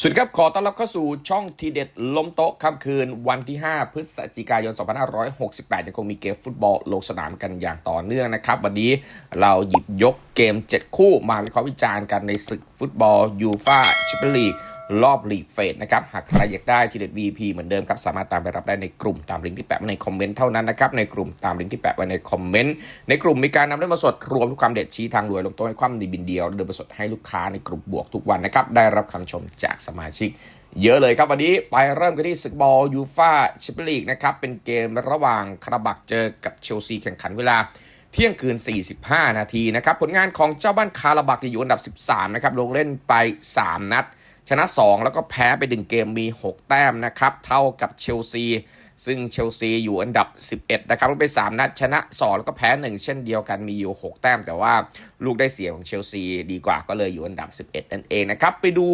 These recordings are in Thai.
สวัสดีครับ ขอต้อนรับเข้าสู่ช่องทีเด็ดล้มโต๊ะค่ำคืนวันที่ 5 พฤศจิกายน 2568 ยังคงมีเกมฟุตบอลลงสนามกันอย่างต่อเนื่องนะครับ วันนี้เราหยิบยกเกม 7 คู่มาวิเคราะห์วิจารณ์กันในศึกฟุตบอลยูฟ่าแชมเปี้ยนลีก รอบลีกเฟสนะครับ หากใครอยากได้ทีเด็ด VP เหมือนเดิมครับ สามารถตามไปรับได้ในกลุ่มตามลิงก์ที่แปะไว้ในคอมเมนต์เท่านั้นนะครับ ในกลุ่มตามลิงก์ที่แปะไว้ในคอมเมนต์ ในกลุ่มมีการนำเล่นมาสดรวมทุกความเด็ดชี้ทางรวยลงต๊ะให้ความดีบินเดียวเดินมาสดให้ลูกค้าในกลุ่มบวกทุกวันนะครับ ได้รับคำชมจากสมาชิก เยอะเลยครับวันนี้ไปเริ่มกันที่ศึกบอลยูฟาแชมเปี้ยนลีกนะครับ เป็นเกมระหว่างคาราบักเจอกับเชลซีแข่งขันเวลาเที่ยงคืน 45 นาทีนะครับ ผลงานของเจ้าบ้านคาราบักอยู่อันดับ 13 นะครับ ลงเล่นไป 3 นัด ชนะ 2 แล้วก็แพ้ไปดึงเกมมี 6 แต้มนะครับ เท่ากับเชลซี ซึ่งเชลซีอยู่อันดับ 11 นะครับลงไป 3 นัดชนะ 2 แล้วก็แพ้ 1 เช่นเดียวกันมีอยู่ 6 แต้ม แต่ว่าลูกได้เสียของเชลซีดีกว่าก็เลยอยู่อันดับ 11 นั่นเองนะครับ ไปดู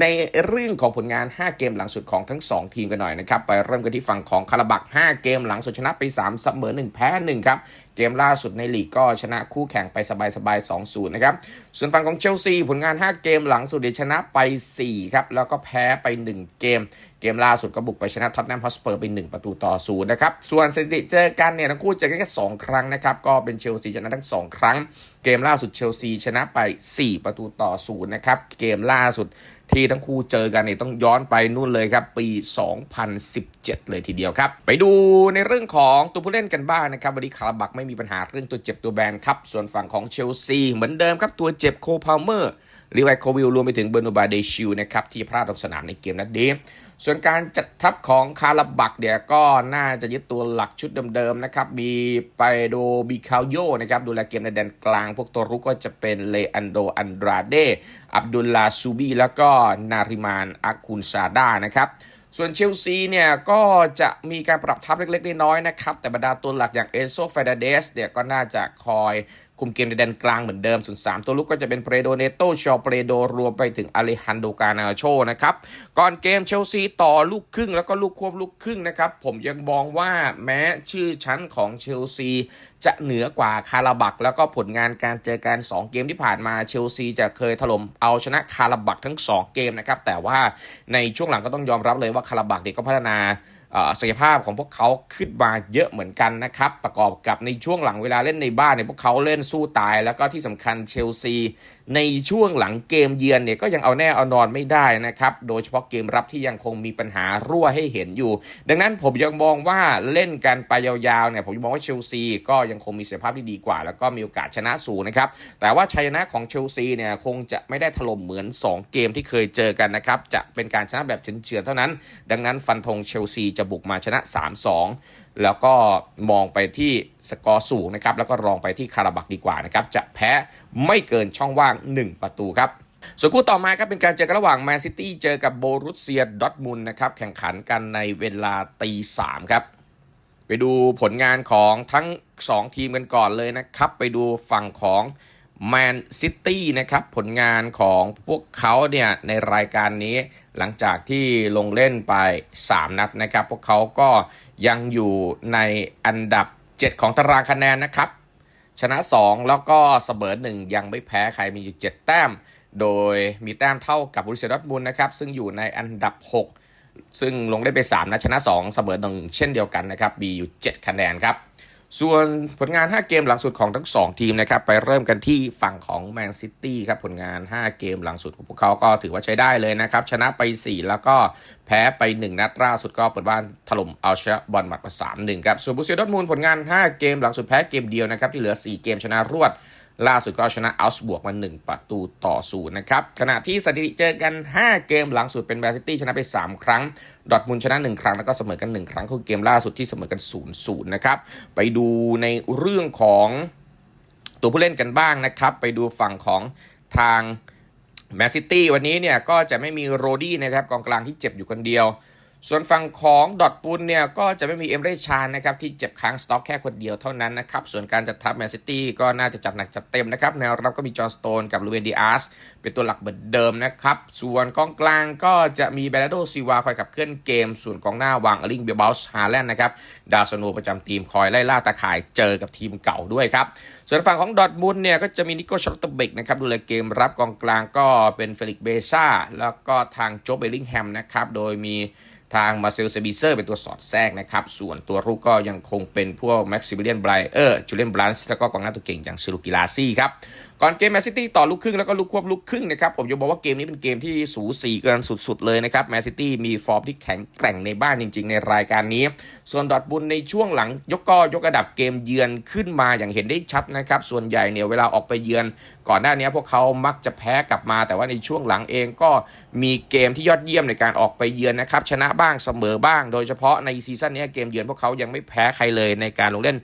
ในเรื่องของผลงาน 5 เกมหลังสุดของทั้ง 2 ทีมกันหน่อยนะครับ ไปเริ่มกันที่ฝั่งของคาราบัก5เกมหลังสุดชนะไป3เสมอ1แพ้1ครับ เกมล่าสุดในลีกก็ชนะคู่แข่งไปสบายๆ2-0นะครับส่วนฝั่งของเชลซีผลงาน 5 เกมหลังสุดเดชนะไป 4 ครับ แล้วก็แพ้ไป 1 เกม เกมล่าสุดก็บุกไปชนะท็อตแนมฮอสเปอร์ไป 1 ประตูต่อศูนย์นะครับ ส่วนสถิติเจอกันเนี่ยทั้งคู่เจอกันแค่ 2 ครั้งนะครับ ก็เป็นเชลซีชนะทั้ง 2 ครั้ง เกมล่าสุดเชลซีชนะไป 4 ประตูต่อศูนย์นะครับ เกมล่าสุด ที่ทั้งคู่เจอกันเนี่ยต้องย้อนไปนู่นเลยครับ ปี 2017 เลยทีเดียวครับ ไปดูในเรื่องของตัวผู้เล่นกันบ้างนะครับ วันนี้คาราบักไม่มีปัญหาเรื่องตัวเจ็บตัวแบนครับ ส่วนฝั่งของเชลซีเหมือนเดิมครับ ตัวเจ็บโคพาลเมอร์ลีไวโควิลรวมไปถึงเบอร์นูบาเดชิลนะครับที่พลาดลงสนามในเกมนัดนี้ ส่วนการจัดทัพของคาราบักเนี่ยก็น่าจะยึดตัวหลักชุดเดิมๆนะครับ มีไปโดบิคาโยนะครับ ดูแลเกมในแดนกลาง พวกตัวรุกก็จะเป็นเลอันโดอันดราเด อับดุลลาซูบีแล้วก็นาริมานอากุนซาดานะครับส่วนเชลซีเนี่ยก็จะมีการปรับทัพเล็กๆน้อยๆนะครับ แต่บรรดาตัวหลักอย่างเอโซเฟเดเดสเนี่ยก็น่าจะคอย คุมเกมในแดนกลางเหมือนเดิมส่วน3ตัวลุกก็จะเป็นเปรโดเนโตชอเปรโดรวมไปถึงอเลฮันโดกานาโชนะครับก่อนเกมเชลซีต่อลูกครึ่งแล้วก็ลูกควบลูกครึ่งนะครับผมยังมองว่าแม้ชื่อชั้นของเชลซีจะเหนือกว่าคาราบัก แล้วก็ผลงานการเจอกัน 2 เกมที่ผ่านมาเชลซีจะเคยถล่มเอาชนะคาราบักทั้ง 2 เกมนะครับแต่ว่าในช่วงหลังก็ต้องยอมรับเลยว่าคาราบักเด็กก็พัฒนา ศักยภาพของพวกเขาขึ้นมาเยอะเหมือนกันนะครับ ประกอบกับในช่วงหลังเวลาเล่นในบ้านเนี่ยพวกเขาเล่นสู้ตาย แล้วก็ที่สำคัญเชลซี ในช่วงหลังเกมเยือนเนี่ยก็ยังเอาแน่เอานอนไม่ได้นะครับ โดยเฉพาะเกมรับที่ยังคงมีปัญหารั่วให้เห็นอยู่ ดังนั้นผมยังมองว่าเล่นกันไปยาวๆเนี่ยผมยังมองว่าเชลซีก็ยังคงมีศักยภาพที่ดีกว่า แล้วก็มีโอกาสชนะสูงนะครับแต่ว่าชัยชนะของเชลซีเนี่ยคงจะไม่ได้ถล่มเหมือน 2 เกมที่เคยเจอกันนะครับจะเป็นการชนะแบบเฉือนๆเท่านั้น ดังนั้นฟันธงเชลซีจะบุกมาชนะ 3-2 แล้วก็มองไปที่สกอร์สูงนะครับแล้วก็รองไปที่คาราบักดีกว่านะครับจะแพ้ไม่เกินช่องว่าง 1 ประตูครับส่วนคู่ต่อมาครับเป็นการเจอกันระหว่างแมนซิตี้เจอกับโบรุสเซียดอทมุนนะครับแข่งขันกันในเวลาตีสามครับ ไปดูผลงานของทั้ง 2 ทีมกันก่อนเลยนะครับ ไปดูฝั่งของแมนซิตี้นะครับ ผลงานของพวกเขาเนี่ยในรายการนี้ หลังจากที่ลงเล่นไป 3 นัดนะครับ พวกเขาก็ยังอยู่ในอันดับ 7 ของตารางคะแนนนะครับ ชนะ 2 แล้วก็เสมอ1 ยังไม่แพ้ใครมีอยู่ 7 แต้ม โดยมีแต้มเท่ากับบรูเซียดอร์ทมุนด์นะครับ ซึ่งอยู่ในอันดับ 6 ซึ่งลงได้ไป 3 นะชนะ 2 เสมอ1เช่นเดียวกันนะครับมีอยู่ 7 คะแนนครับ ส่วนผลงาน 5 เกมหลังสุดของทั้ง 2 ทีมนะครับ ไปเริ่มกันที่ฝั่งของแมนซิตี้ครับ ผลงาน 5 เกมหลังสุดของพวกเขาก็ถือว่าใช้ได้เลยนะครับ ชนะไป 4 แล้วก็แพ้ไป 1 นัดล่าสุดก็เปิดบ้านถล่มเอาชนะบอลมัดมา3 1 ครับ ส่วนบุเซียดอทมูลผลงาน 5 เกมหลังสุดแพ้เกมเดียวนะครับ ที่เหลือ 4 เกมชนะรวด ล่าสุดก็ชนะอัลส์บวกมา 1 ประตูต่อศูนย์นะครับ ขณะที่สถิติเจอกัน 5 เกมหลังสุดเป็นแมนซิตี้ชนะไป 3 ครั้ง ดอทมุนชนะ 1 ครั้ง แล้วก็เสมอกัน 1 ครั้งคือเกมล่าสุดที่เสมอกัน0-0นะครับ ไปดูในเรื่องของตัวผู้เล่นกันบ้างนะครับ ไปดูฝั่งของทางแมนซิตี้วันนี้เนี่ยก็จะไม่มีโรดี้นะครับกองกลางที่เจ็บอยู่คนเดียว ส่วนฝั่งของดอทปุนเนี่ยก็จะไม่มีเอ็มเรชานนะครับที่เจ็บค้างสต็อกแค่คนเดียวเท่านั้นนะครับ ส่วนการจัดทัพแมนซิตี้ก็น่าจะจัดหนักจัดเต็มนะครับแนวรับก็มีจอห์นสโตนกับลูเวนดีอาร์สเป็นตัวหลักเหมือนเดิมนะครับ ส่วนกองกลางก็จะมีเบรนาโดซิวาคอยขับเคลื่อนเกม ส่วนกองหน้าวางอลิงเบียบลส์ฮาแลนด์นะครับดาวสโนประจำทีมคอยไล่ล่าตาข่ายเจอกับทีมเก่าด้วยครับส่วนฝั่งของดอทมุนเนี่ยก็จะมีนิโก้ชอตเตเบกนะครับดูแลเกมรับกองกลางก็เป็นเฟลิกเบซ่าแล้วก็ทางโจเบลลิงแฮมนะครับโดยมี ทางมาเซลเซบิเซอร์เป็นตัวสอดแทรกนะครับ ส่วนตัวรุกก็ยังคงเป็นพวกแม็กซิมิเลียนไบรเออร์จูเลียนบลันส์แล้วก็กองหน้าตัวเก่งอย่างซิลูกิลาซี่ครับก่อนเกมแมนซิตี้ต่อลูกครึ่งแล้วก็ลูกควบลูกครึ่งนะครับผมจะบอกว่าเกมนี้เป็นเกมที่สูสีกันสุดๆเลยนะครับแมนซิตี้มีฟอร์มที่แข็งแกร่งในบ้านจริง ๆ ในรายการนี้ ส่วนดอทบุนในช่วงหลังยกก็ยกระดับเกมเยือนขึ้นมาอย่างเห็นได้ชัดนะครับส่วนใหญ่เนี่ยเวลาออกไปเยือน ก่อนหน้านี้พวกเขามักจะแพ้กลับมา แต่ว่าในช่วงหลังเองก็มีเกมที่ยอดเยี่ยมในการออกไปเยือนนะครับชนะบ้างเสมอบ้าง โดยเฉพาะในซีซั่นนี้เกมเยือนพวกเขายังไม่แพ้ใครเลยในการลงเล่น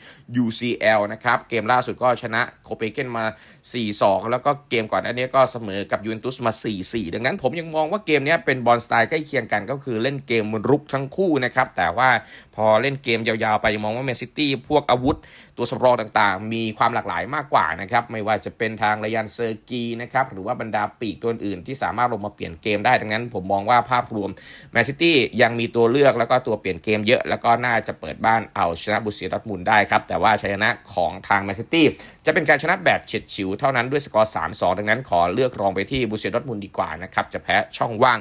UCL นะครับเกมล่าสุดก็ชนะโคเปนเกนมา4 4-2 แล้วก็เกมก่อนหน้านี้ก็เสมอกับยูเวนตุสมา 4-4 ดังนั้นผมยังมองว่าเกมนี้เป็นบอลสไตล์ใกล้เคียงกันก็คือเล่นเกมรุกทั้งคู่นะครับ แต่ว่าพอเล่นเกมยาวๆไปมองว่าแมนซิตี้พวกอาวุธ ตัวสำรองต่างๆ มีความหลากหลายมากกว่านะครับ ไม่ว่าจะเป็นทางระยันเซอร์กีนะครับ หรือว่าบรรดาปีกตัวอื่นที่สามารถลงมาเปลี่ยนเกมได้ดังนั้น ผมมองว่าภาพรวมแมนซิตี้ยังมีตัวเลือกแล้วก็ตัวเปลี่ยนเกมเยอะ แล้วก็น่าจะเปิดบ้านเอาชนะบุซีร์ทมุนได้ครับ แต่ว่าชัยชนะของทางแมนซิตี้จะเป็นการชนะแบบเฉียดฉิวเท่านั้นด้วยสกอร์3-2 ดังนั้นขอเลือกรองไปที่บุซีร์ทมุนด์ดีกว่านะครับจะแพ้ช่องว่าง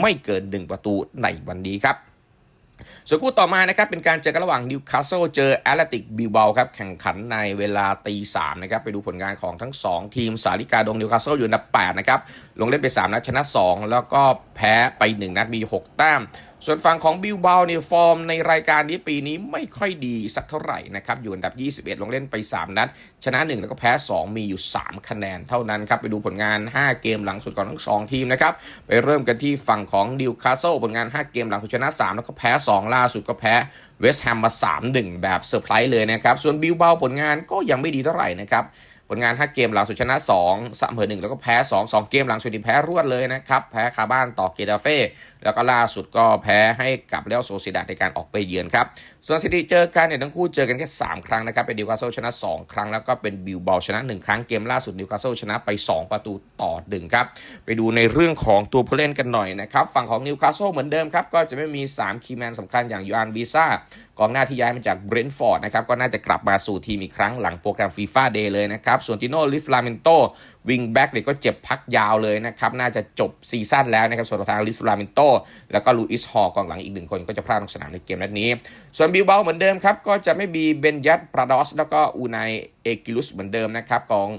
ไม่เกิน 1 ประตูในวันนี้ครับ ส่วนคู่ต่อมานะครับเป็นการเจอกันระหว่างนิวคาสเซิลเจอแอตเลติกบิวเบลครับแข่งขันในเวลาตีสามนะครับไปดูผลงานของทั้ง 2 ทีมสาลิกาดงนิวคาสเซิลอยู่อันดับ8นะครับลงเล่นไป 3 นัดชนะ 2 แล้วก็แพ้ไป 1 นัดมี 6 แต้ม ส่วนฝั่งของบิลเบาเนี่ยฟอร์มในรายการนี้ปีนี้ไม่ค่อยดีสักเท่าไหร่นะครับ อยู่อันดับ 21 ลงเล่นไป 3 นัด ชนะ 1 แล้วก็แพ้ 2 มีอยู่ 3 คะแนนเท่านั้นครับ ไปดูผลงาน 5 เกมหลังสุดของทั้ง 2 ทีมนะครับ ไปเริ่มกันที่ฝั่งของนิวคาสเซิลผลงาน 5 เกมหลังสุดชนะ 3 แล้วก็แพ้ 2 ล่าสุดก็แพ้เวสต์แฮมมา 3-1 แบบเซอร์ไพรส์เลยนะครับ ส่วนบิลเบาผลงานก็ยังไม่ดีเท่าไหร่นะครับผลงาน 5 เกมหลังสุดชนะ2เสมอ1แล้วก็แพ้ 2 2 เกมหลังสุดที่แพ้รวดเลยนะครับ แพ้คาบ้านต่อเกตาเฟ่ แล้วก็ล่าสุดก็แพ้ให้กับเรอัลโซซิดาในการออกไปเยือนครับ ส่วนสิติเจอกันเนี่ยทั้งคู่เจอกันแค่ 3 ครั้งนะครับ เป็นนิวคาสเซิลชนะ 2 ครั้ง แล้วก็เป็นบิลเบาชนะ 1 ครั้ง เกมล่าสุดนิวคาสเซิลชนะไป 2 ประตูต่อ1ครับ ไปดูในเรื่องของตัวผู้เล่นกันหน่อยนะครับ ฝั่งของนิวคาสเซิลเหมือนเดิมครับ ก็จะไม่มี 3 คีย์แมนสำคัญอย่างยูอันวีซ่ากองหน้าที่ย้ายมาจากเบรนท์ฟอร์ดนะครับ ก็น่าจะกลับมาสู่ทีมอีกครั้งหลังโปรแกรมฟีฟ่าเดย์เลยนะครับ ส่วนติโน่ลิฟลาเมนโตวิงแบ็กเนี่ยก็เจ็บพักยาวเลยนะครับ น่าจะจบซีซั่นแล้วนะครับ ส่วนทางลิฟลาเมนโตแล้วก็ลูอิสฮอร์กองหลังอีกหนึ่งคนก็จะพลาดลงสนามในเกมนัดนี้ ส่วนบิลเบาเหมือนเดิมครับ ก็จะไม่มีเบนยัตปราดอส แล้วก็อูนายเอกิลุสเหมือนเดิมนะครับกอง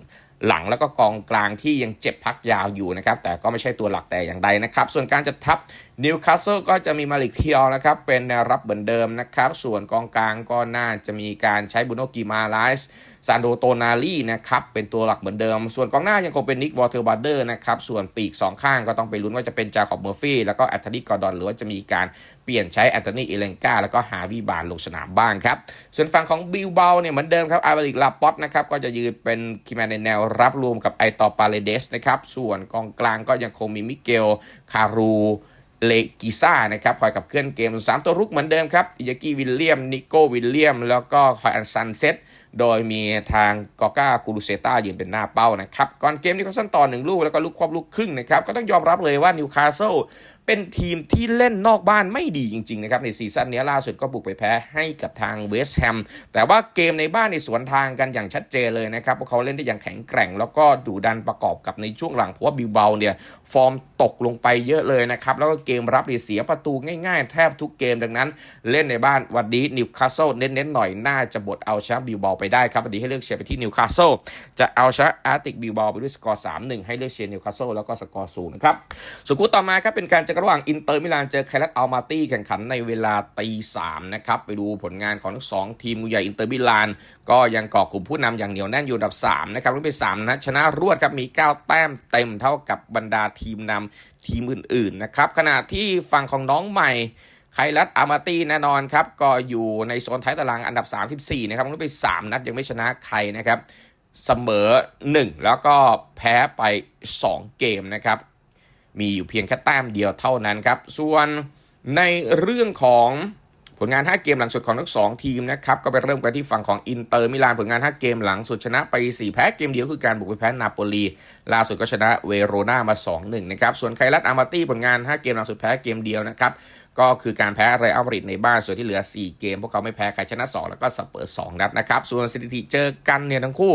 หลังแล้วก็กองกลางที่ยังเจ็บพักยาวอยู่นะครับ แต่ก็ไม่ใช่ตัวหลักแต่อย่างใดนะครับ ส่วนการจัดทัพนิวคาสเซิลก็จะมีมาลิกเทียลนะครับ เป็นแนวรับเหมือนเดิมนะครับ ส่วนกองกลางก็น่าจะมีการใช้บุโนกิมาไลส์ ซานโดโตนาลีนะครับเป็นตัวหลักเหมือนเดิม ส่วนกองหน้ายังคงเป็นนิกวอเทอร์บัตเดอร์นะครับส่วนปีก 2 ข้างก็ต้องไปลุ้นว่าจะเป็นจาคอบเมอร์ฟี่แล้วก็แอตติกกอร์ดอนหรือว่าจะมีการเปลี่ยนใช้แอนโทนีเอเลนกาแล้วก็ฮาวิบานลงสนามบ้างครับส่วนฝั่งของบิลเบลเนี่ยเหมือนเดิมครับอาร์เบลิกลาปอตนะครับก็จะยืนเป็นคีแมนในแนวรับรวมกับไอตอปาเลเดสนะครับส่วนกองกลางก็ยังคงมีมิเกลคารูเลกิซ่านะครับคอยกับเคลื่อนเกม 3 ตัวรุกเหมือนเดิมครับอิยากิวิลเลียม นิโกวิลเลียม แล้วก็คอยอันซันเซต โดยมีทางกอก้ากูรูเซต้ายืนเป็นหน้าเป้านะครับ ก่อนเกมนี้เขาสั้นต่อหนึ่งลูกแล้วก็ลูกควบลูกครึ่งนะครับ ก็ต้องยอมรับเลยว่านิวคาสเซิล เป็นทีมที่เล่นนอกบ้านไม่ดีจริงๆนะครับในซีซั่นนี้ล่าสุดก็บุกไปแพ้ให้กับทางเวสต์แฮมแต่ว่าเกมในบ้านในสวนทางกันอย่างชัดเจนเลยนะครับพวกเขาเล่นได้อย่างแข็งแกร่ง แล้วก็ดุดันประกอบกับในช่วงหลังเพราะว่าบิลเบลเนี่ยฟอร์มตกลงไปเยอะเลยนะครับแล้วก็เกมรับเสียประตูง่ายๆ แทบทุกเกมดังนั้น เล่นในบ้านวันนี้นิวคาสเซิลเน้นๆหน่อยน่าจะบดเอาชนะบิลเบลไปได้ครับวันนี้ให้เลือกเชียร์ไปที่นิวคาสเซิลจะเอาชนะอาร์ติกบิลเบลไปด้วยสกอร์3-1ให้เลือกเชียร์นิวคาสเซิลแล้วก็สกอร์ศูนย์นะครับส่วนคู่ต่อมาครับเป็นการจอกันระหว่างอินเตอร์มิลานเจอไคลัสอัลมาตี้แข่งขันในเวลาตีสามนะครับ ไปดูผลงานของทั้งสองทีมใหญ่อินเตอร์มิลาน ก็ยังเกาะกลุ่มผู้นำอย่างเหนียวแน่นอยู่อันดับ3นะครับรุ่นไป3นะชนะรวดครับมี 9 แต้มเต็มเท่ากับบรรดาทีมนำทีมอื่นๆนะครับขณะที่ฝั่งของน้องใหม่ไคลัสอามาตี้แน่นอนครับ ก็อยู่ในโซนท้ายตารางอันดับ 34 นะครับรุ่นไป 3 นัดยังไม่ชนะใครนะครับ เสมอ 1 แล้วก็แพ้ไป 2 เกมนะครับ มีอยู่เพียงแค่แต้มเดียวเท่านั้นครับ ส่วนในเรื่องของผลงาน 5 เกมหลังสุดของทั้ง 2 ทีมนะครับ ก็ไปเริ่มกันที่ฝั่งของอินเตอร์มิลานผลงาน 5 เกมหลังสุดชนะไป 4 แพ้เกมเดียวคือการบุกไปแพ้นาโปลี ล่าสุดก็ชนะเวโรนามา 2-1 นะครับ ส่วนไคลัตอามาตี้ผลงาน 5 เกมหลังสุดแพ้เกมเดียวนะครับ ก็คือการแพ้เรอัลมาดริดในบ้านส่วนที่เหลือ 4 เกม พวกเขาไม่แพ้ใครชนะ 2 แล้วก็สเปอร์2นัดนะครับส่วนสถิติเจอกันเนี่ยทั้งคู่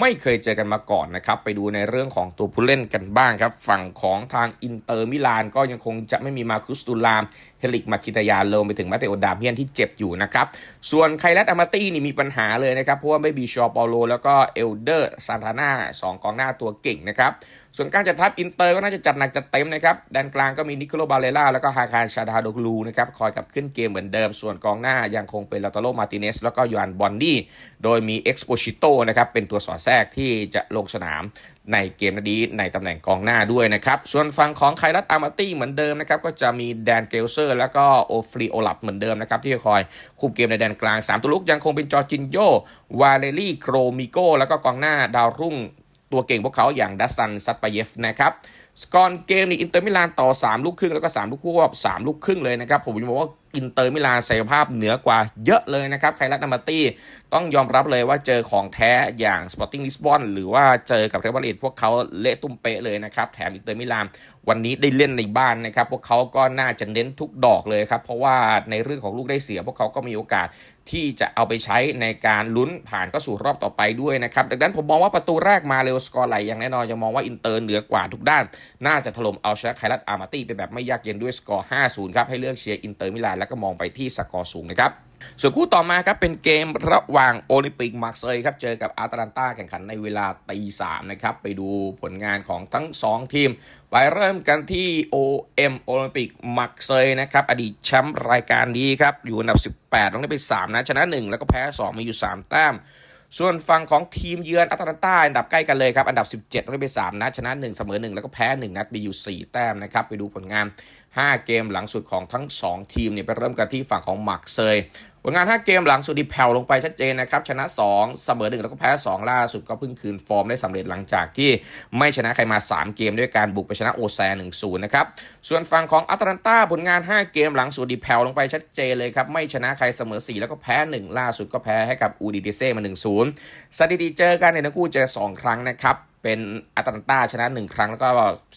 ไม่เคยเจอกันมาก่อนนะครับไปดูในเรื่องของตัวผู้เล่นกันบ้างครับ ฝั่งของทางอินเตอร์มิลานก็ยังคงจะไม่มีมาคุสตูลามเฮลิกมาคิตายาโลมไปถึงมาเตโอดามเฮียนที่เจ็บอยู่นะครับส่วนไคลัสอามาตี้นี่มีปัญหาเลยนะครับเพราะว่าไม่มีชอปอโลแล้วก็เอลเดอร์ซานตาน่าสองกองหน้าตัวเก่งนะครับ ส่วนการจัดทัพอินเตอร์ก็น่าจะจัดหนักจัดเต็มนะครับแดนกลางก็มีนิโคลบาเลล่าแล้วก็ฮาคารชาดาโดกลูนะครับคอยกับขึ้นเกมเหมือนเดิม ส่วนกองหน้ายังคงเป็นลาตาโลมาติเนสแล้วก็ยอนบอนดี้โดยมีเอ็กซ์โปชิโตนะครับเป็นตัวสอดแทรกที่จะลงสนามในเกมนี้ในตำแหน่งกองหน้าด้วยนะครับ ส่วนฝั่งของไคลัสอามาตี้เหมือนเดิมนะครับ ก็จะมีแดนเกลเซอร์ แล้วก็โอฟรีโอลับเหมือนเดิมนะครับ ที่จะคอยคุมเกมในแดนกลาง 3 ตัวลุกยังคงเป็นจอร์จินโยวาเลลี่โครมิโกแล้วก็กองหน้าดาวรุ่ง ตัวเก่งพวกเขาอย่างดัสซันซัตปาเยฟนะครับ ก่อนเกมนี้อินเตอร์มิลานต่อ 3 ลูกครึ่งแล้วก็ 3 ลูกควบ3 ลูกครึ่งเลยนะครับ ผมจะบอกว่าอินเตอร์มิลานศักยภาพเหนือกว่าเยอะเลยนะครับไคลัสนามาตี้ต้องยอมรับเลยว่าเจอของแท้อย่างสปอร์ติ้งลิสบอนหรือว่าเจอกับเรอัลมาดริดพวกเขาเละตุ้มเป๊ะเลยนะครับ แถมอินเตอร์มิลานวันนี้ได้เล่นในบ้านนะครับ พวกเขาก็น่าจะเน้นทุกดอกเลยครับ เพราะว่าในเรื่องของลูกได้เสีย พวกเขาก็มีโอกาสที่จะเอาไปใช้ในการลุ้นผ่านเข้าสู่รอบต่อไปด้วยนะครับ ดังนั้นผมมองว่าประตูแรกมาเร็วสกอร์ไหลอย่างแน่นอนยังมองว่าอินเตอร์เหนือกว่าทุกด้านน่าจะถล่มเอาชนะไคลัสอาร์มาตี้ไปแบบไม่ยากเย็นด้วยสกอร์ 5-0 ครับ ให้เลือกเชียร์อินเตอร์มิลานแล้วก็มองไปที่สกอร์สูงนะครับส่วนคู่ต่อมาครับเป็นเกมระหว่างโอลิมปิกมาร์เซย์ครับเจอกับอาตาลันตาแข่งขันในเวลาตีสามนะครับไปดูผลงานของทั้ง 2 ทีม ไปเริ่มกันที่ OM โอลิมปิกมาร์เซย์นะครับอดีตแชมป์รายการนี้ครับอยู่อันดับ 18 ต้องได้ไป 3นะชนะ 1 แล้วก็แพ้ 2มีอยู่ 3 แต้ม ส่วนฝั่งของทีมเยือนอัตาลันตาอันดับใกล้กันเลยครับ อันดับ 17ได้ไป 3 นัดชนะ 1 เสมอ 1 แล้วก็แพ้ 1 นัดมีอยู่ 4 แต้มนะครับ ไปดูผลงาน 5 เกมหลังสุดของทั้ง 2 ทีมเนี่ยไปเริ่มกันที่ฝั่งของมาร์เซย ผลงาน 5 เกมหลังสุดที่แผ่วลงไปชัดเจนนะครับ ชนะ 2 เสมอ 1 แล้วก็แพ้ 2 ล่าสุดก็เพิ่งคืนฟอร์มได้สำเร็จหลังจากที่ไม่ชนะใครมา 3 เกมด้วยการบุกไปชนะโอแซน1-0 นะครับ ส่วนฝั่งของอัตแลนตาผลงาน 5 เกมหลังสุดที่แผ่วลงไปชัดเจนเลยครับ ไม่ชนะใครเสมอ 4 แล้วก็แพ้ 1 ล่าสุดก็แพ้ให้กับอูดิเดเซ่มา 1-0 สถิติเจอกันในทั้งคู่เจอ 2 ครั้งนะครับ เป็นอัตแลนตาชนะ 1 ครั้ง แล้วก็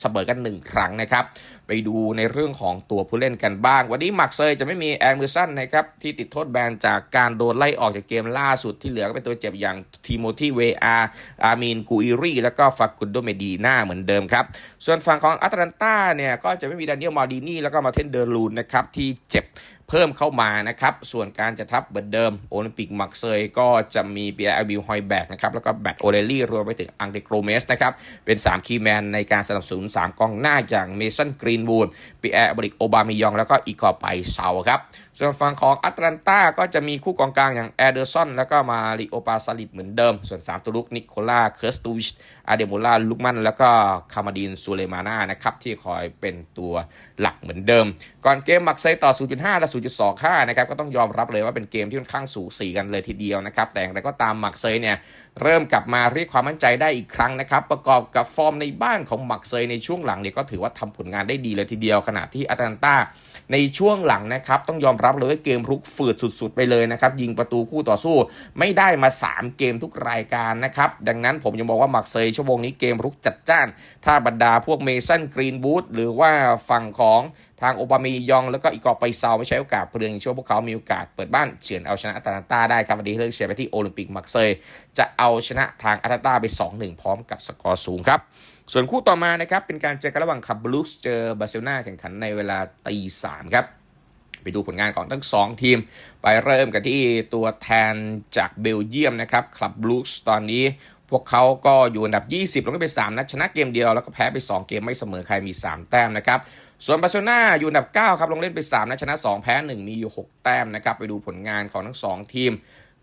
เสมอกัน 1 ครั้งนะครับ ไปดูในเรื่องของตัวผู้เล่นกันบ้าง วันนี้มักเซยจะไม่มีแอร์มือสั้นนะครับ ที่ติดโทษแบนจากการโดนไล่ออกจากเกมล่าสุดที่เหลือก็เป็นตัวเจ็บอย่างทีโมธีเวอาอามีนกูอิรีแล้วก็ฟากุนโดเมดีนาเหมือนเดิมครับ ส่วนฝั่งของอัตแลนตาเนี่ยก็จะไม่มีดานิเอลมาดีนี่แล้วก็มาเทนเดอร์ลูนนะครับที่เจ็บเพิ่มเข้ามานะครับ ส่วนการจะทับเหมือนเดิมโอลิมปิกมักเซยก็จะมีเบียร์อบิลฮอยแบกนะครับ แล้วก็แบตโอเลลี่รวมไปถึงอังเดโกรเมสนะครับ เป็น 3 คีย์แมนในการสนับสนุน 3กองหน้าอย่างเมสันกรีนวูดปีแอร์บริกโอบามิยอง แล้วก็อีกอไปเซาครับ ส่วนฝั่งของแอตแลนตาก็จะมีคู่กองกลางอย่างแอเดอร์สันแล้วก็มาริโอปาซาลิดเหมือนเดิม ส่วน 3 ตัวลุกนิโคล่าเคิร์สตูวิชอาเดโมล่าลุกมันแล้วก็คามาดินซูเลมาน่านะครับที่คอยเป็นตัวหลักเหมือนเดิม ก่อนเกมมักเซยต่อ 0.5 และ 0.25 นะครับก็ต้องยอมรับเลยว่าเป็นเกมที่ค่อนข้างสูสีกันเลยทีเดียวนะครับแต่อย่ก็ตามมักเซยเนี่ยเริ่มกลับมาเรียกความมั่นใจได้อีกครั้งนะครับประกอบกับฟอร์มในบ้านของมักเซยในช่วงหลังเนี่ยก็ถือว่าทำผลงานได้ดีเลยทีเดียวขณะที่อตแลนตา ในช่วงหลังนะครับต้องยอมรับเลยว่าเกมรุกฝืดสุด ๆ ไปเลยนะครับยิงประตูคู่ต่อสู้ไม่ได้มา 3 เกมทุกรายการนะครับดังนั้นผมยังบอกว่ามักเซยชั่วโมงนี้เกมรุกจัดจ้าน ถ้าบรรดาพวกเมสันกรีนบูธหรือว่าฝั่งของทางโอบามียองแล้วก็อีกอไปเซาไม่ใช้โอกาสเปลืองช่วงพวกเขามีโอกาสเปิดบ้านเฉือนเอาชนะอาตาลันตาได้ครับวันนี้เลือกเชียร์ไปที่โอลิมปิกมักเซยจะเอาชนะทางอาตาลันตาไป 2-1 พร้อมกับสกอร์สูงครับ ส่วนคู่ต่อมานะครับเป็นการเจอกันระหว่างคับบลูสเจอบาร์เซโลนาแข่งขันในเวลาตีสามครับไปดูผลงานของทั้ง 2 ทีม ไปเริ่มกันที่ตัวแทนจากเบลเยียมนะครับคลับบลูสตอนนี้พวกเขาก็อยู่อันดับ 20 ลงไป3นัดชนะเกมเดียวแล้วก็แพ้ไป 2 เกมไม่เสมอใครมี 3 แต้มนะครับส่วนบาร์เซโลนาอยู่อันดับ 9 ครับ ลงเล่นไป3นัดชนะ 2 แพ้ 1 มีอยู่ 6 แต้มนะครับ ไปดูผลงานของทั้ง 2 ทีม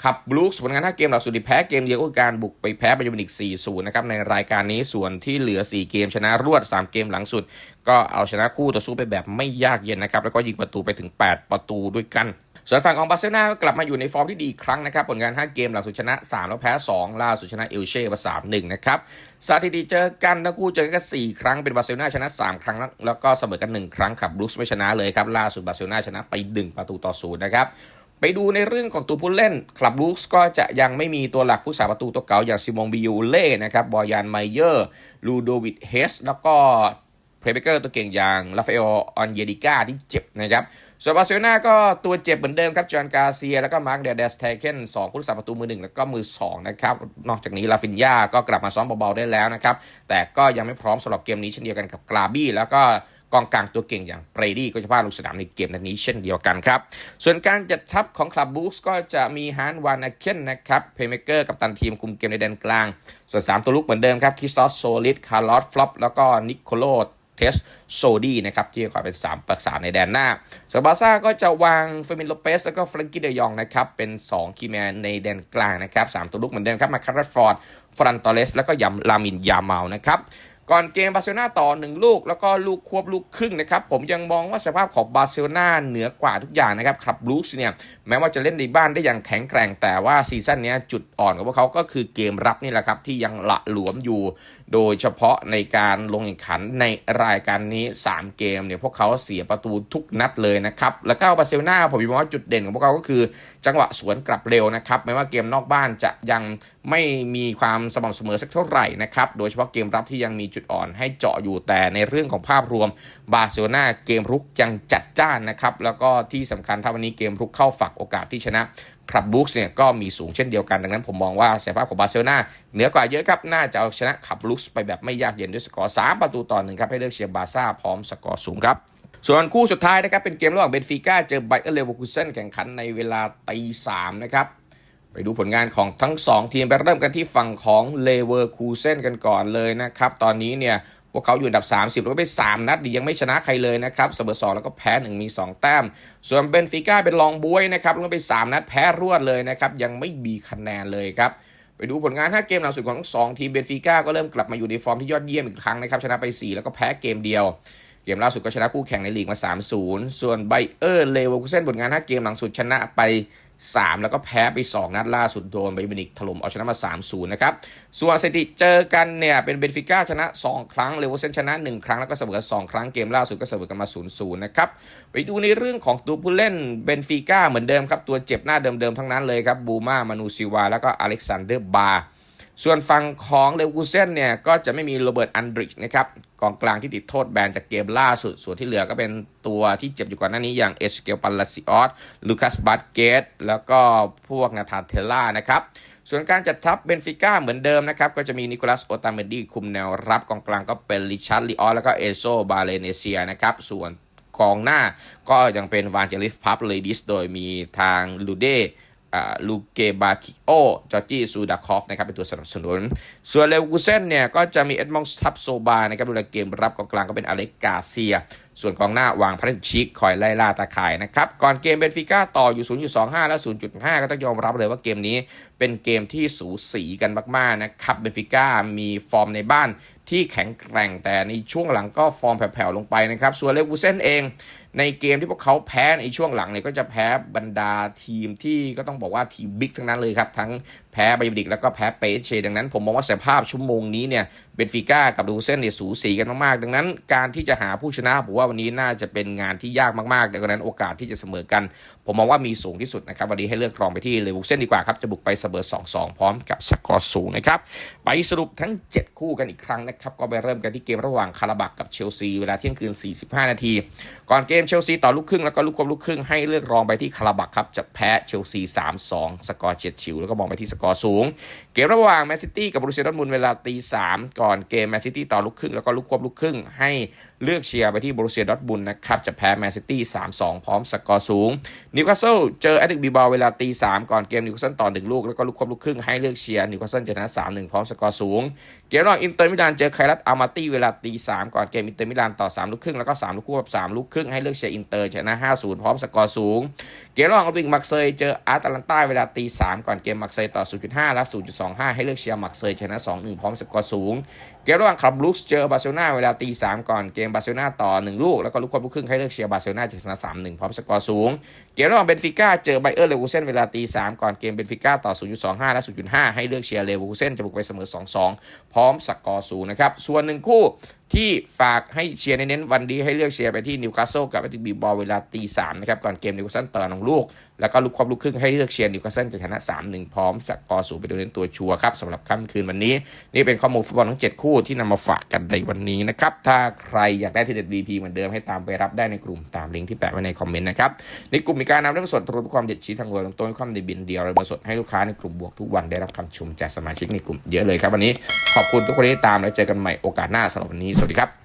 ขับบลูส์ผลงาน5เกมหลังสุดที่แพ้เกมเดียวก็คือการบุกไปแพ้บาเยอร์มิวนิก4-0 นะครับในรายการนี้ส่วนที่เหลือ 4 เกมชนะรวด 3 เกมหลังสุด ก็เอาชนะคู่ต่อสู้ไปแบบไม่ยากเย็นนะครับ แล้วก็ยิงประตูไปถึง 8 ประตูด้วยกัน ส่วนฝั่งของบาร์เซโลนาก็กลับมาอยู่ในฟอร์มที่ดีอีกครั้งนะครับ ผลงาน 5 เกมหลังสุดชนะ 3 แล้วแพ้ 2 ล่าสุดชนะเอลเช่มา3-1 นะครับสถิติเจอกันทั้งคู่เจอกัน4ครั้งเป็นบาร์เซโลนาชนะ 3 ครั้ง แล้วก็เสมอกัน 1 ครั้งขับบลูส์ไม่ชนะเลยครับล่าสุดบาร์เซโลนาชนะไป 1 ประตูต่อศูนย์นะครับ ไปดูในเรื่องของตัวผู้เล่นคลับลูสก็จะยังไม่มีตัวหลักผู้สาประตูตัวเก่าอย่างซิมองบิยูเล่นะครับบอยันไมเยอร์ลูโดวิดเฮสแล้วก็เพลย์เบเกอร์ตัวเก่งอย่างลาฟาเอลออนเยดิก้าที่เจ็บนะครับส่วนบาร์เซโลนาก็ตัวเจ็บเหมือนเดิมครับจอห์นกาเซีย แล้วก็มาร์คเดเดสเทเคนสองผู้รักษาประตูมือหนึ่งแล้วก็มือสองนะครับ นอกจากนี้ลาฟินยาก็กลับมาซ้อมเบาๆได้แล้วนะครับ แต่ก็ยังไม่พร้อมสำหรับเกมนี้เช่นเดียวกันกับกราบี้แล้วก็ กองกลางตัวเก่งอย่างเบรดี้ก็จะพลาดลงสนามในเกมนัดนี้เช่นเดียวกันครับ ส่วนการจัดทัพของคลับบูสก็จะมีฮานวานาเคนนะครับเพย์เมเกอร์กับตันทีมคุมเกมในแดนกลาง ส่วน 3 ตัวลุกเหมือนเดิมครับคิสตอสโซลิดคาร์ลอสฟลอปแล้วก็นิโคโลเทสโซดีนะครับที่จะคอยเป็น 3 ประสานในแดนหน้าส่วนบาซ่าก็จะวางเฟร์มินโลเปสแล้วก็เฟรนกี้เดยองนะครับเป็น 2 คีแมนในแดนกลางนะครับ3ตัวลุกเหมือนเดิมครับมาคาร์ดฟอร์ดฟรันตอเลสแล้วก็ยำลามินยาเมานะครับ ก่อนเกมบาร์เซโลนาต่อ 1 ลูก แล้วก็ลูกควบลูกครึ่งนะครับ ผมยังมองว่าสภาพของบาร์เซโลนาเหนือกว่าทุกอย่างนะครับครับบลูส์เนี่ยแม้ว่าจะเล่นในบ้านได้อย่างแข็งแกร่ง แต่ว่าซีซั่นนี้จุดอ่อนของพวกเขาก็คือเกมรับนี่แหละครับ ที่ยังละหลวมอยู่ โดยเฉพาะในการลงแข่งขันในรายการนี้ 3 เกมเนี่ยพวกเขาเสียประตูทุกนัดเลยนะครับแล้วก็บาร์เซโลนาผมมองว่าจุดเด่นของพวกเขาก็คือ จังหวะสวนกลับเร็วนะครับแม้ว่าเกมนอกบ้านจะยัง ไม่มีความสม่ำเสมอสักเท่าไหร่นะครับ โดยเฉพาะเกมรับที่ยังมีจุดอ่อนให้เจาะอยู่แต่ในเรื่องของภาพรวมบาร์เซโลนาเกมรุกยังจัดจ้านนะครับ แล้วก็ที่สำคัญถ้าวันนี้เกมรุกเข้าฝักโอกาสที่ชนะคลับบุ๊กเนี่ยก็มีสูงเช่นเดียวกันดังนั้นผมมองว่าศักยภาพของบาร์เซโลนาเหนือกว่าเยอะครับ น่าจะเอาชนะคลับบุ๊กไปแบบไม่ยากเย็นด้วยสกอร์ 3 ประตูต่อหนึ่งครับให้เลือกเชียร์บาร์ซ่าพร้อมสกอร์สูงครับส่วนคู่สุดท้ายนะครับเป็นเกมระหว่างเบนฟิก้าเจอไบเออร์เลเวอร์คูเซนแข่งขันในเวลาตีสามนะครับ ไปดูผลงานของทั้ง 2 ทีมไปเริ่มกันที่ฝั่งของเลเวอร์คูเซนกันก่อนเลยนะครับ ตอนนี้เนี่ยพวกเขาอยู่อันดับ 30แล้วไป 3 นัดดียังไม่ชนะใครเลยนะครับเสมอ2แล้วก็แพ้ 1 มี 2 แต้ม ส่วนเบนฟิก้าเป็นรองบวยนะครับแล้วก็ไป 3 นัดแพ้รวดเลยนะครับ ยังไม่มีคะแนนเลยครับ ไปดูผลงาน 5 เกมหลังสุดของทั้ง2ทีมเบนฟิก้าก็เริ่มกลับมาอยู่ในฟอร์มที่ยอดเยี่ยมอีกครั้งนะครับ ชนะไป 4 แล้วก็แพ้เกมเดียว เกมล่าสุดก็ชนะคู่แข่งในลีกมา 3-0 ส่วนไบเออร์เลเวอร์คูเซนผลงาน 5 เกมหลังสุดชนะไป 3 แล้วก็แพ้ไป 2 นัดล่าสุดโดนไบเยอร์มินิกถล่มเอาชนะมา 3-0 นะครับ ส่วนสถิติเจอกันเนี่ยเป็นเบนฟิก้าชนะ 2 ครั้งเลเวอร์เซนชนะ 1 ครั้งแล้วก็เสมอ2ครั้งเกมล่าสุดก็เสมอกันมา 0-0 นะครับ ไปดูในเรื่องของตัวผู้เล่นเบนฟิก้าเหมือนเดิมครับตัวเจ็บหน้าเดิมๆทั้งนั้นเลยครับบูมามานูซิวาแล้วก็อเล็กซานเดอร์บาร์ ส่วนฝั่งของเลวกูเซนเนี่ยก็จะไม่มีโรเบิร์ตอันดริชนะครับกองกลางที่ติดโทษแบนจากเกมล่าสุด ส่วนที่เหลือก็เป็นตัวที่เจ็บอยู่ก่อนหน้านี้อย่างเอสเกลปัลลาซิออสลูคัสบัตเกตแล้วก็พวกนาธานเทล่านะครับส่วนการจัดทัพเบนฟิก้าเหมือนเดิมนะครับ ก็จะมีนิโคลัสโอตาเมดีคุมแนวรับกองกลางก็เป็นริชาร์ดลิออสแล้วก็เอโซบาเลเนเซียนะครับส่วนกองหน้าก็ยังเป็นวานเจลิสพับเลดิสโดยมีทางลูเด ลูเกบาคิโอ จอร์จี้ซูดาคอฟนะครับเป็นตัวสนับสนุน ส่วนเลวกูเซนเนี่ยก็จะมีเอ็ดมองสทับโซบานะครับดูแลเกมรับกองกลางก็เป็นอเล็กกาเซีย ส่วนกองหน้าวางพระชิกคอยไล่ล่าตาข่ายนะครับ ก่อนเกมเบนฟิก้าต่ออยู่ 0.25 และ 0.5 ก็ต้องยอมรับเลยว่าเกมนี้เป็นเกมที่สูสีกันมากๆนะครับเบนฟิก้ามีฟอร์มในบ้านที่แข็งแกร่งแต่ในช่วงหลังก็ฟอร์มแผ่วๆลงไปนะครับส่วนเลวูเซนเอง ในเกมที่พวกเขาแพ้ในช่วงหลังเนี่ยก็จะแพ้บรรดาทีมที่ก็ต้องบอกว่าทีมบิ๊กทั้งนั้นเลยครับ ทั้ง แพ้ไบบิกแล้วก็แพ้เปเช ดังนั้นผมมองว่าสภาพชั่วโมงนี้เนี่ยเบนฟิก้ากับลูเซนเนี่ยสูสีกันมากๆ ดังนั้นการที่จะหาผู้ชนะผมว่าวันนี้น่าจะเป็นงานที่ยากมากๆ ดังนั้นโอกาสที่จะเสมอกัน ผมมองว่ามีสูงที่สุดนะครับวันนี้ให้เลือกรองไปที่เลวูเซนดีกว่าครับจะบุกไปเสมอ2-2 พร้อมกับสกอร์สูงนะครับไปสรุปทั้ง 7 คู่กันอีกครั้งนะครับก็ไปเริ่มกันที่เกมระหว่างคาราบักกับเชลซีเวลาเที่ยงคืน 45 นาที ก่อนเกมเชลซีต่อลูกครึ่งแล้วก็ลูกควบลูกครึ่งให้เลือกรองไปที่คาราบักครับจะแพ้เชลซี3-2 สกอร์เจ็ดชิวแล้วก็มองไปที่สกอร์สูง เกมระหว่างแมนซิตี้กับบรูเซียดอร์ทมุนเวลาตีสามก่อนเกมแมนซิตี้ต่อลูกครึ่งแล้วก็ลูกควบลูกครึ่งให้ เลือกเชียร์ไปที่บรูเซียดอทบุนนะครับ จะแพ้แมนซิตี้3-2 พร้อมสกอร์สูงนิวคาสเซิลเจอแอตติกบีบอลเวลาตี3ก่อนเกมนิวคาสเซิลต่อ1ลูก แล้วก็ลูกควบลูกครึ่งให้เลือกเชียร์นิวคาสเซิลชนะ3-1พร้อมสกอร์สูง เกมระหว่างอินเตอร์มิลานเจอไครัตอามาตี้เวลาตี3ก่อนเกมอินเตอร์มิลานต่อ3ลูกครึ่งแล้วก็3ลูกคู่กับ3ลูกครึ่งให้เลือกเชียร์อินเตอร์ชนะ5-0พร้อมสกอร์สูง เกมระหว่างออบิกมักเซยเจออาร์ตแลนต้าเวลาตี3ก่อนเกมมักเซยต่อ0.5และ0.25ให้เลือกเชียร์มักเซยชนะ2-1พร้อมสกอร์สูง เกมระหว่างคลับลูสเจอบาร์เซโลนาเวลาตี3ก่อนเกมบาร์เซโลนาต่อ 1 ลูก แล้วก็ลูกควบลูกครึ่งให้เลือกเชียร์บาร์เซโลนาชนะ3-1พร้อมสกอร์สูง เกมระหว่างเบนฟิก้าเจอไบเออร์เลวูเซนเวลาตี3ก่อนเกมเบนฟิก้าต่อ 0.25 และ 0.5 ให้เลือกเชียร์เลวูเซนจะบุกไปเสมอ 2-2 พร้อมสกอร์สูงนะครับส่วนหนึ่งคู่ ที่ฝากให้เชียร์เน้นๆวันนี้ให้เลือกเชียร์ไปที่นิวคาสเซิลกับแอตติบีบอลเวลาตีสามนะครับก่อนเกมนิวคาสเซิลต่อหนึ่งลูก แล้วก็ลูกควบลูกครึ่งให้เลือกเชียร์นิวคาสเซิลจะชนะ 3-1 พร้อมสกอร์สูงไปโดยเน้นตัวชัวร์ครับสำหรับค่ำคืนวันนี้ นี่เป็นข้อมูลฟุตบอลทั้ง 7 คู่ที่นำมาฝากกันในวันนี้นะครับถ้าใครอยากได้ทีเด็ด VP เหมือนเดิมให้ตามไปรับได้ในกลุ่มตามลิงก์ที่แปะไว้ในคอมเมนต์นะครับในกลุ่มมีการนำเรื่องสดรวมความเด็ดชี้ทางรวยลงต้นความในบินเดียวเลยมาสดให้ลูกค้าในกลุ่มบวกทุกวันได้รับคำชมจากสมาชิกในกลุ่มเยอะเลยครับวันนี้ขอบคุณทุกคนที่ตามแล้วเจอกันใหม่โอกาสหน้าสำหรับวันนี้วัสดีครับ